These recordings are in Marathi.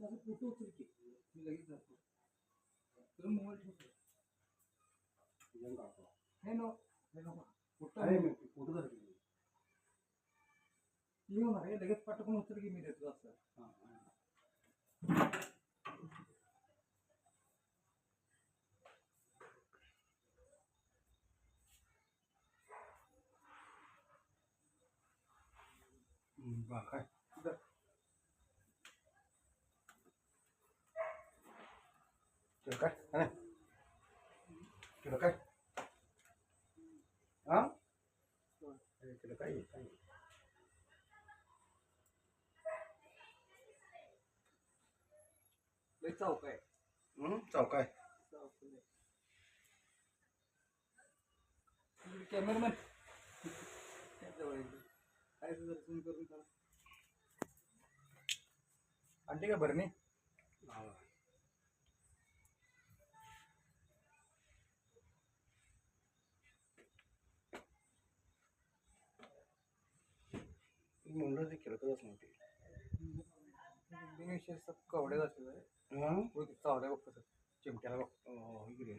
माझा फोटो उचल की मी लगेच जातो तुला मोबाईल ठेवतो हे नो हे नको फोटो अरे मी फोटो तर घेतले. येऊ ना रे लगेच पटकन उचल की मी देतो असं हा, हा. हम्म, बा काय तुला काय हा? काय हा तुला काय आहे? काय आहे? चौक आहे हम्म, चौकाय कॅमेरामॅन. काय करून आणते का बरं नाही हा. मुंडं ते खेळतच नव्हती विशेष कवडे जाते चावड्या बघतो चिमट्याला बघ हो, इकडे.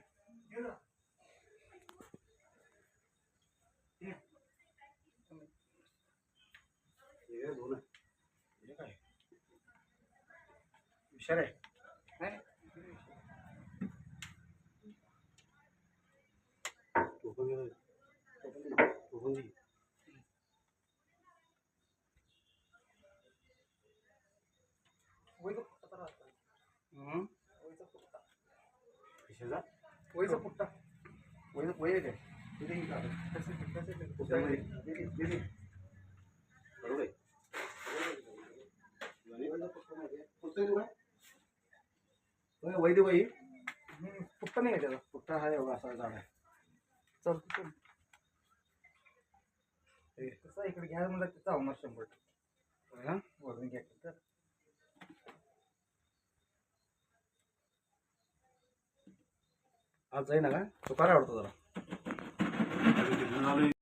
काय? हुशार आहे? दे रे. दे. वयचा पुट्टा. वयचा कशाचा वय काय दे. बरोबर आहे. वैद्य वही पुट्टा नाही त्याला पुट्टा हा एवढा असा झाड आहे. चल हे, कसं इकडे घ्या म्हणलं तर चावणार शंभर टक्के? वरून घ्या. तर आज जाईना का तो काय आवडतो जरा